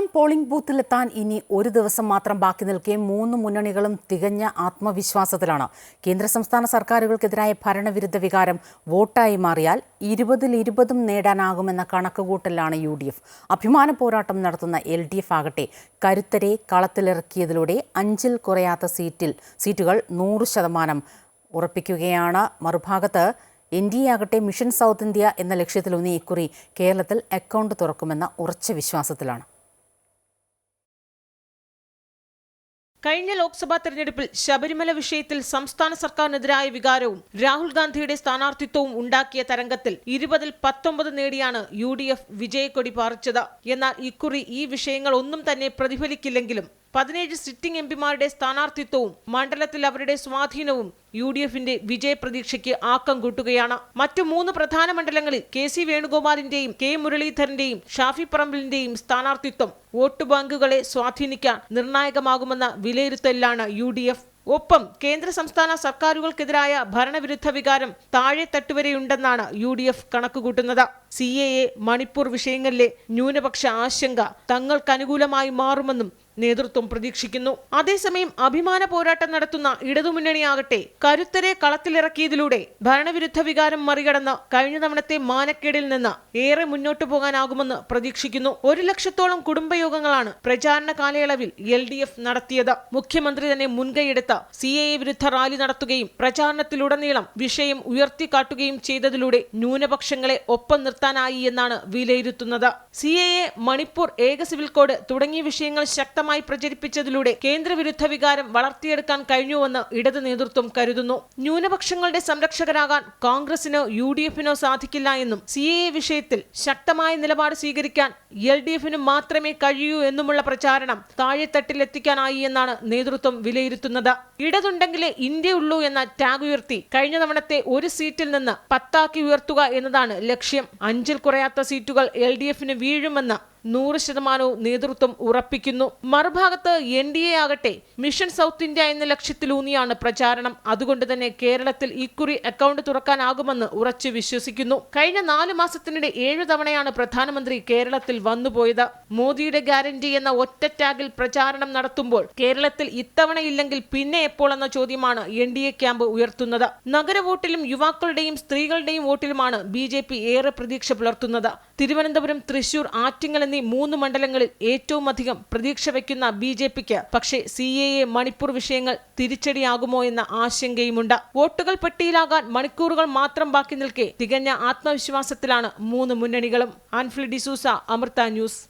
Keralam polling ബൂത്തിലെത്താൻ ഇനി ഒരു ദിവസം മാത്രം ബാക്കി നിൽക്കെ മൂന്ന് മുന്നണികളും തികഞ്ഞ ആത്മവിശ്വാസത്തിലാണ്. കേന്ദ്ര സംസ്ഥാന സർക്കാരുകൾക്കെതിരായ ഭരണവിരുദ്ധ വികാരം വോട്ടായി മാറിയാൽ ഇരുപതിൽ ഇരുപതും നേടാനാകുമെന്ന കണക്കുകൂട്ടലാണ് യു ഡി എഫ്. അഭിമാന പോരാട്ടം നടത്തുന്ന എൽ ഡി എഫ് ആകട്ടെ കരുത്തരെ കളത്തിലിറക്കിയതിലൂടെ അഞ്ചിൽ കുറയാത്ത സീറ്റിൽ സീറ്റുകൾ നൂറ് ശതമാനം ഉറപ്പിക്കുകയാണ്. മറുഭാഗത്ത് എൻ ഡി എ ആകട്ടെ മിഷൻ സൗത്ത് ഇന്ത്യ എന്ന ലക്ഷ്യത്തിലൂന്നി ഇക്കുറി കേരളത്തിൽ അക്കൗണ്ട് തുറക്കുമെന്ന ഉറച്ച വിശ്വാസത്തിലാണ്. കഴിഞ്ഞ ലോക്സഭാ തെരഞ്ഞെടുപ്പിൽ ശബരിമല വിഷയത്തിൽ സംസ്ഥാന സർക്കാരിനെതിരായ വികാരവും രാഹുൽ ഗാന്ധിയുടെ സ്ഥാനാർത്ഥിത്വവും ഉണ്ടാക്കിയ തരംഗത്തിൽ ഇരുപതിൽ പത്തൊമ്പത് നേടിയാണ് യു ഡി എഫ് വിജയക്കൊടി പാറിച്ചത്. എന്നാൽ ഇക്കുറി ഈ വിഷയങ്ങൾ ഒന്നും തന്നെ പ്രതിഫലിക്കില്ലെങ്കിലും പതിനേഴ് സിറ്റിംഗ് എംപിമാരുടെ സ്ഥാനാർത്ഥിത്വവും മണ്ഡലത്തിൽ അവരുടെ സ്വാധീനവും യു ഡി എഫിന്റെ വിജയപ്രതീക്ഷയ്ക്ക് ആക്കം കൂട്ടുകയാണ്. മറ്റു മൂന്ന് പ്രധാന മണ്ഡലങ്ങളിൽ കെ സി വേണുഗോപാലിന്റെയും കെ മുരളീധരന്റെയും ഷാഫി പറമ്പിലിന്റെയും സ്ഥാനാർത്ഥിത്വം വോട്ട് ബാങ്കുകളെ സ്വാധീനിക്കാൻ നിർണായകമാകുമെന്ന വിലയിരുത്തലിലാണ് യു ഡി എഫ്. ഒപ്പം കേന്ദ്ര സംസ്ഥാന സർക്കാരുകൾക്കെതിരായ ഭരണവിരുദ്ധ വികാരം താഴെ തട്ടുവരെയുണ്ടെന്നാണ് യു ഡി എഫ് കണക്കുകൂട്ടുന്നത്. സി എ എ മണിപ്പൂർ വിഷയങ്ങളിലെ ന്യൂനപക്ഷ ആശങ്ക തങ്ങൾക്ക് അനുകൂലമായി മാറുമെന്നും നേതൃത്വം പ്രതീക്ഷിക്കുന്നു. അതേസമയം അഭിമാന പോരാട്ടം നടത്തുന്ന ഇടതുമുന്നണിയാകട്ടെ കരുത്തരെ കളത്തിലിറക്കിയതിലൂടെ ഭരണവിരുദ്ധ വികാരം മറികടന്ന് കഴിഞ്ഞ തവണത്തെ മാനക്കേടിൽ നിന്ന് ഏറെ മുന്നോട്ടു പോകാനാകുമെന്ന് പ്രതീക്ഷിക്കുന്നു. ഒരു ലക്ഷത്തോളം കുടുംബയോഗങ്ങളാണ് പ്രചാരണ കാലയളവിൽ എൽ ഡി എഫ് നടത്തിയത്. മുഖ്യമന്ത്രി തന്നെ മുൻകൈയെടുത്ത സി എ വിരുദ്ധ റാലി നടത്തുകയും പ്രചാരണത്തിലുടനീളം വിഷയം ഉയർത്തിക്കാട്ടുകയും ചെയ്തതിലൂടെ ന്യൂനപക്ഷങ്ങളെ ഒപ്പം നിർത്താനായി എന്നാണ് വിലയിരുത്തുന്നത്. സി എ എ മണിപ്പൂർ ഏക സിവിൽ കോഡ് തുടങ്ങിയ വിഷയങ്ങൾ ശക്തമായി പ്രചരിപ്പിച്ചതിലൂടെ കേന്ദ്രവിരുദ്ധ വികാരം വളർത്തിയെടുക്കാൻ കഴിഞ്ഞുവെന്ന് ഇടത് നേതൃത്വം കരുതുന്നു. ന്യൂനപക്ഷങ്ങളുടെ സംരക്ഷകരാകാൻ കോൺഗ്രസിനോ യു ഡി എഫിനോ സാധിക്കില്ല എന്നും സി എ വിഷയത്തിൽ ശക്തമായ നിലപാട് സ്വീകരിക്കാൻ എൽ ഡി എഫിന് മാത്രമേ കഴിയൂ എന്നുമുള്ള പ്രചാരണം താഴെത്തട്ടിലെത്തിക്കാനായി എന്നാണ് നേതൃത്വം വിലയിരുത്തുന്നത്. ഇടതുണ്ടെങ്കിലേ ഇന്ത്യ ഉള്ളൂ എന്ന ടാഗ് ഉയർത്തി കഴിഞ്ഞ തവണത്തെ ഒരു സീറ്റിൽ നിന്ന് പത്താക്കി ഉയർത്തുക എന്നതാണ് ലക്ഷ്യം. അഞ്ചിൽ കുറയാത്ത സീറ്റുകൾ എൽ ഡി എഫിന് വീഴുമെന്ന് നൂറ് ശതമാനവും നേതൃത്വം ഉറപ്പിക്കുന്നു. മറുഭാഗത്ത് എൻ ഡി എ ആകട്ടെ മിഷൻ സൗത്ത് ഇന്ത്യ എന്ന ലക്ഷ്യത്തിലൂന്നിയാണ് പ്രചാരണം. അതുകൊണ്ട് തന്നെ കേരളത്തിൽ ഇക്കുറി അക്കൗണ്ട് തുറക്കാനാകുമെന്ന് ഉറച്ചു വിശ്വസിക്കുന്നു. കഴിഞ്ഞ നാല് മാസത്തിനിടെ ഏഴു തവണയാണ് പ്രധാനമന്ത്രി കേരളത്തിൽ വന്നുപോയത്. മോദിയുടെ ഗ്യാരണ്ടി എന്ന ഒറ്റ ടാഗിൽ പ്രചാരണം നടത്തുമ്പോൾ കേരളത്തിൽ ഇത്തവണയില്ലെങ്കിൽ പിന്നെ എപ്പോൾ എന്ന ചോദ്യമാണ് എൻ ഡി എ ക്യാമ്പ് ഉയർത്തുന്നത്. നഗര വോട്ടിലും യുവാക്കളുടെയും സ്ത്രീകളുടെയും വോട്ടിലുമാണ് ബി ഏറെ പ്രതീക്ഷ പുലർത്തുന്നത്. തിരുവനന്തപുരം തൃശൂർ ആറ്റിങ്ങൽ എന്നീ മൂന്ന് മണ്ഡലങ്ങളിൽ ഏറ്റവും അധികം പ്രതീക്ഷ വയ്ക്കുന്ന ബി ജെ പിക്ക് പക്ഷേ സി എ എ മണിപ്പൂർ വിഷയങ്ങൾ തിരിച്ചടിയാകുമോ എന്ന ആശങ്കയുമുണ്ട്. വോട്ടുകൾ പെട്ടിയിലാകാൻ മണിക്കൂറുകൾ മാത്രം ബാക്കി നിൽക്കെ തികഞ്ഞ ആത്മവിശ്വാസത്തിലാണ് മൂന്ന് മുന്നണികളും. ആൻഫ്ലി ഡിസൂസ അമൃത ന്യൂസ്.